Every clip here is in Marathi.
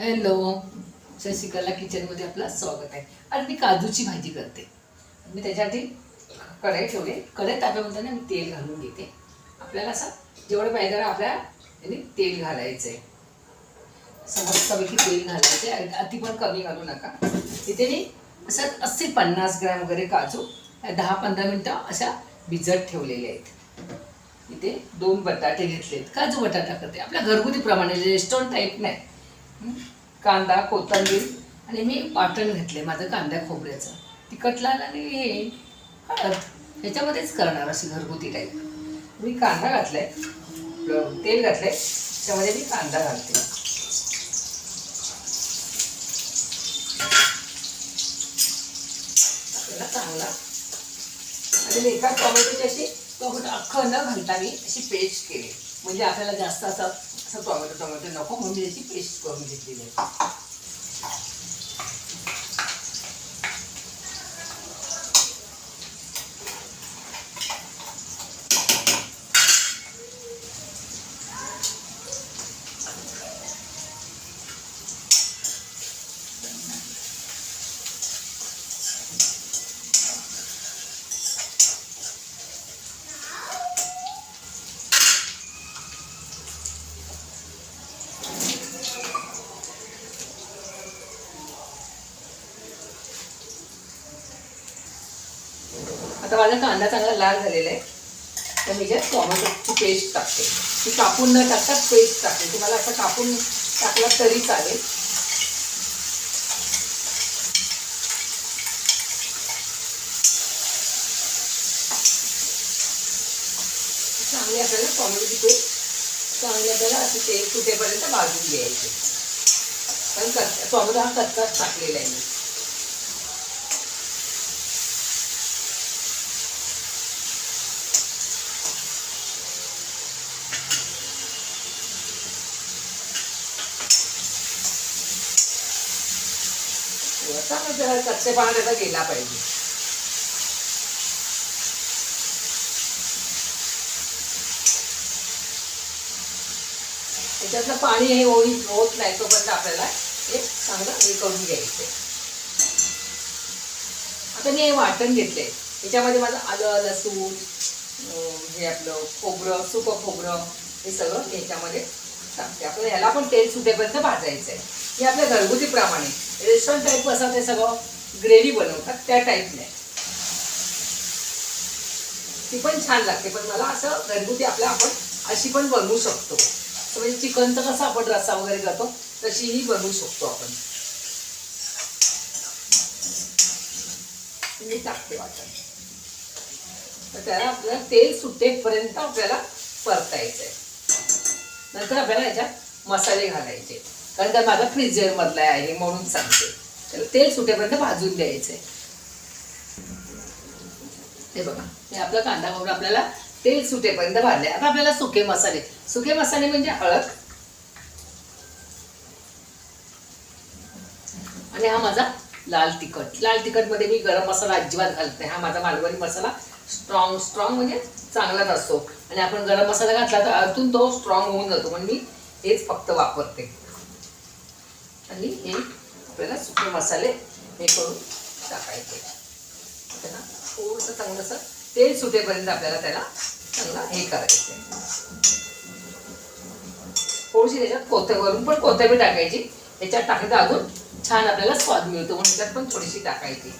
हॅलो शशिकला किचनमध्ये आपलं स्वागत आहे. आज मी काजूची भाजी करते. मी त्याच्यासाठी कढई ठेवले. कढई ताप्यामध्ये मी तेल घालून घेते. आपल्याला असं जेवढं पाहिजे तेवढं आपल्या याने तेल घालायचं आहे असं मस्तपैकी तेल घालायचं आहे अति पण कमी घालू नका. तिथे मी असं अस्सी पन्नास ग्रॅम वगैरे काजू दहा पंधरा मिनटं अशा भिजत ठेवलेले आहेत. इथे दोन बटाटे घेतलेत. काजू बटाटा करते. आपल्या घरगुती प्रमाणे रेस्टॉरंट टाईप नाही. कांदा कोथंबीर आणि मी वाटण घेतले माझं कांद्या खोबऱ्याचं. तिखट लाल आणि हे हळद ह्याच्यामध्येच करणार अशी घरगुती टाईप मी कांदा घातलाय आहे तेल घातलंय त्याच्यामध्ये मी कांदा घालते. चांगला. आणि एका टोमॅटोची अशी टोमॅटो अख्खं न घालता मी अशी पेस्ट केली. म्हणजे आपल्याला जास्त असं असं टोमॅटो टोमॅटो नको म्हणून मी पेस्ट करून घेतलेली आहे. आता माझा कांदा चांगला लाल झालेला आहे. तर मी त्यात टॉमॅटोची पेस्ट टाकते. ती कापून न टाकता पेस्ट टाकते. तुम्हाला असं कापून टाकला तरी चालेल. चांगली आपल्याला टॉमॅटोची पेस्ट चांगली आपल्याला असं तेल सुटेपर्यंत भाजून घ्यायचे. कारण कच्चा टॉमॅटो हा कच्चाच टाकलेला आहे मी. चांगलं जरा कच्चेपणा त्याचा गेला पाहिजे त्याच्यातलं पाणी हे होई होत नाही तोपर्यंत आपल्याला हे चांगलं हे करून घ्यायचं आता मी हे वाटण घेतलंय. त्याच्यामध्ये माझं आलं लसूण हे आपलं खोबरं सुकं खोबरं हे सगळं याच्यामध्ये सांगते आपल्याला याला पण तेल सुटेपर्यंत भाजायचं आहे हे आपल्या घरगुतीप्रमाणे. रेस्टॉरंट टाईप असं ते सगळं ग्रेव्ही बनवतात त्या टाईपने ती पण छान लागते पण मला असं घरगुती आपल्या आपण अशी पण बनवू शकतो. म्हणजे चिकनचं कसं आपण रस्सा वगैरे करतो तशीही बनवू शकतो आपण. मी टाकते वाटत तर त्याला आपल्याला तेल सुटेपर्यंत आपल्याला परतायचं आहे नंतर आपल्याला याच्यात मसाले घालायचे. कारण का माझा फ्रीजरमधला आहे म्हणून सांगते. तेल सुटेपर्यंत भाजून द्यायचंय हे बघा हे आपला कांदा खोबरा आपल्याला तेल सुटेपर्यंत भाजले. आता आपल्याला सुके मसाले. सुके मसाले म्हणजे हळद. आणि हा माझा लाल तिखट. लाल तिखटमध्ये मी गरम मसाला अजिबात घालत नाही. हा माझा मालवणी मसाला स्ट्रॉंग स्ट्रॉंग म्हणजे चांगलाच असतो. आणि आपण गरम मसाला घातला तर अजून तो स्ट्रॉंग होऊन जातो. म्हणून मी हेच फक्त वापरते. आणि हे आपल्याला सुके मसाले हे करून टाकायचे. त्याला थोडंसं चांगलं तेल सुटेपर्यंत आपल्याला त्याला चांगला हे करायचं थोडीशी त्याच्यात कोथिंबीर पण कोथिंबीर टाकायची. त्याच्यात टाकायचं अजून छान आपल्याला स्वाद मिळतो म्हणून त्याच्यात पण थोडीशी टाकायची.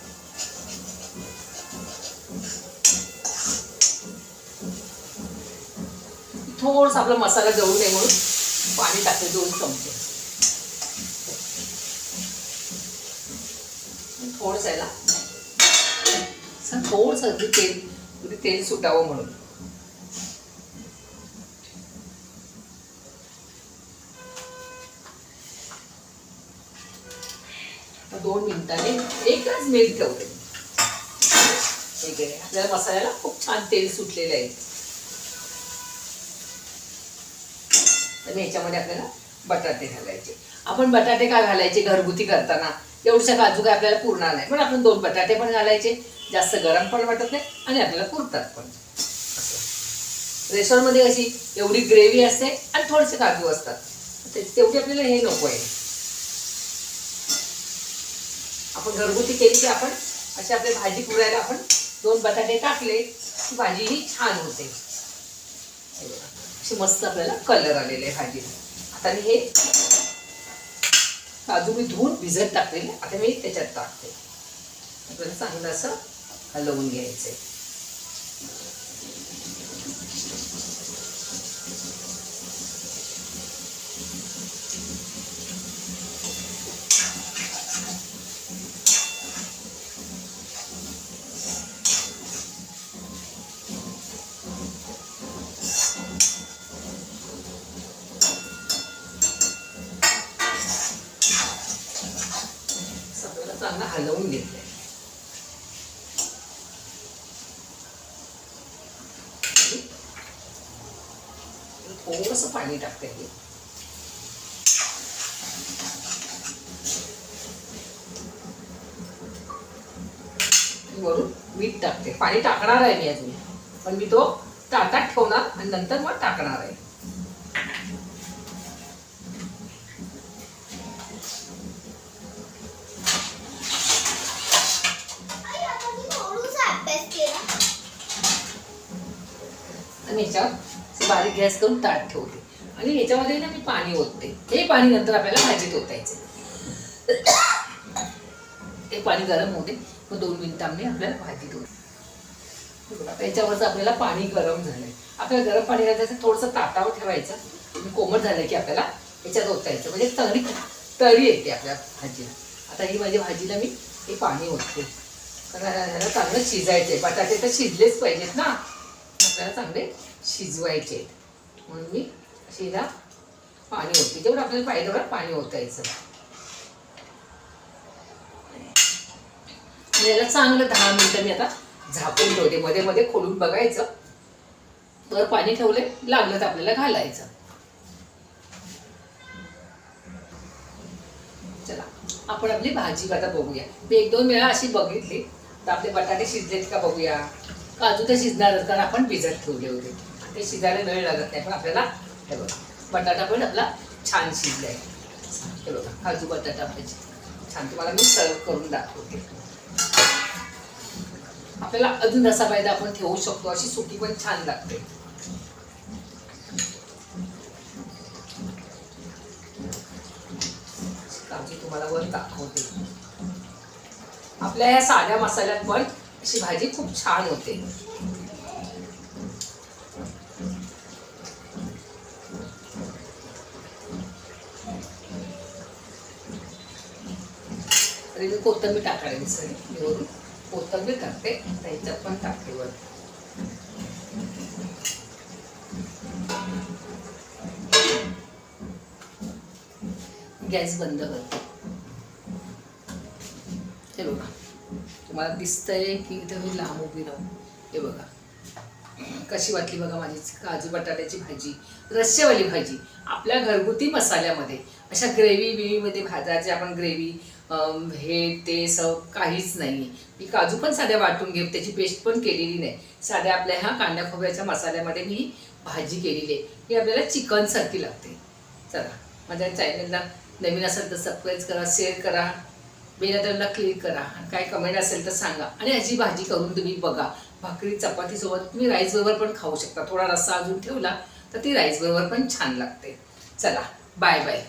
थोडस आपला मसाला जळू नये म्हणून पाणी टाकते दोन चमचे. थोडस याला थोडस तेल अगदी तेल सुटावं म्हणून. दोन मिनिटांनी एकच मिनिट ठेवते. ठीक आहे आपल्याला मसाल्याला खूप छान तेल सुटलेलं आहे. तर याच्यामध्ये आपल्याला बटाटे घालायचे. आपण बटाटे काय घालायचे? घरगुती करताना. एवढ्या काजू काय आपल्याला पुरणार नाही. पण आपण दोन बटाटे पण घालायचे. जास्त गरम पण वाटत नाही आणि आपल्याला पुरतात पण. असं. रेस्टॉरंटमध्ये अशी एवढी ग्रेव्ही असते आणि थोडेसे काजू असतात. तेवढी आपल्याला हे नको आहे. आपण घरगुती केली की आपण अशी आपली भाजी पुरायला आपण दोन बटाटे टाकले की भाजी ही छान होते. अशी मस्त आपल्याला कलर आलेले आहे भाजीला आता मी हे काजू मी धुवून भिजत टाकलेले. आता मी त्याच्यात टाकते. आपल्याला चांगलं असं हलवून घ्यायचंय. हलवून घेतलंय थोडस पाणी टाकते हे. वरून मीठ टाकते. पाणी टाकणार आहे मी अजून. पण मी तो ताटात ठेवणार आणि नंतर मग टाकणार आहे आई, आता मी थोडूसा अभ्यास केला. आणि याच्यावर बारीक गॅस करून ताट ठेवते. आणि याच्यामध्ये ना मी पाणी ओतते. हे पाणी नंतर आपल्याला भाजीत ओतायचं ते पाणी गरम होते मग दोन मिनिटांनी आपल्याला भाजीत होते आता याच्यावरचं आपल्याला पाणी गरम झालंय. आपल्याला गरम पाणी घालायचं थोडंसं ताटावर ठेवायचं. आणि कोमट झालं की आपल्याला याच्यात ओतायचं. म्हणजे चांगली तरी येते आपल्या भाजीला. आता ही माझी भाजीला मी हे पाणी ओतते. कारण चांगलं शिजायचं आहे बटाटे तर शिजलेच पाहिजेत ना. आपल्याला चांगले शिजवायचे. म्हणून मी शिरा पाणी होती जेवढं आपल्याला पाहिजे तेवढं पाणी ओतायचं. याला चांगलं दहा मिनटं मी आता झाकून ठेवते. मध्ये मध्ये खोलून बघायचं. वर पाणी ठेवले लागलं तर आपल्याला घालायचं. चला आपण आपली भाजी आता बघूया. मी एक दोन वेळा अशी बघितली. तर आपले बटाटे शिजलेत का बघूया. काजू तर शिजणारच कारण आपण भिजत ठेवले होते. ते शिजायला वेळ लागत नाही. पण आपल्याला हे बघा बटाटा पण आपला छान शिजलाय. हे बघा काजू बटाटा आपले छान तुम्हाला मी सर्व करून दाखवते. आपल्याला अजून रसा फायदा आपण ठेवू शकतो अशी सुकी पण छान लागते. तुम्हाला वर दाखवते. आपल्या या साध्या मसाल्यात पण अशी भाजी खूप छान होते तरी मी कोथंबीर टाकायला सगळी मी टाकते. त्याच्यात पण टाकते वर गॅस बंद करते हे बघा. तुम्हाला दिसतंय की इथं मी लांब उभी राहू हे बघा. कशी वाटली बघा माझी काजू बटाट्याची भाजी. रस्सेवाली भाजी. आपल्या घरगुती मसाल्यामध्ये. अशा ग्रेव्ही बिवीमध्ये भाजायचे आपण ग्रेव्ही हे ते सब काहीच नाही मी काजू पण साध्या वाटून घेऊ त्याची पेस्ट पण केलेली नाही. साध्या आपल्या ह्या कांद्या खोबऱ्याच्या मसाल्यामध्ये मी भाजी केलेली आहे. ही आपल्याला चिकनसारखी लागते. चला माझ्या चॅनलला नवीन असेल तर सबस्क्राईब करा शेअर करा बेल क्लिक करा. आणि काय कमेंट असेल तर सांगा. आणि ह्याची भाजी करून तुम्ही बघा. भाकरी चपातीसोबत तुम्ही राईस बरोबर पण खाऊ शकता. थोडा रस्सा अजून ठेवला तर ती राईस बरोबर पण छान लागते. चला बाय बाय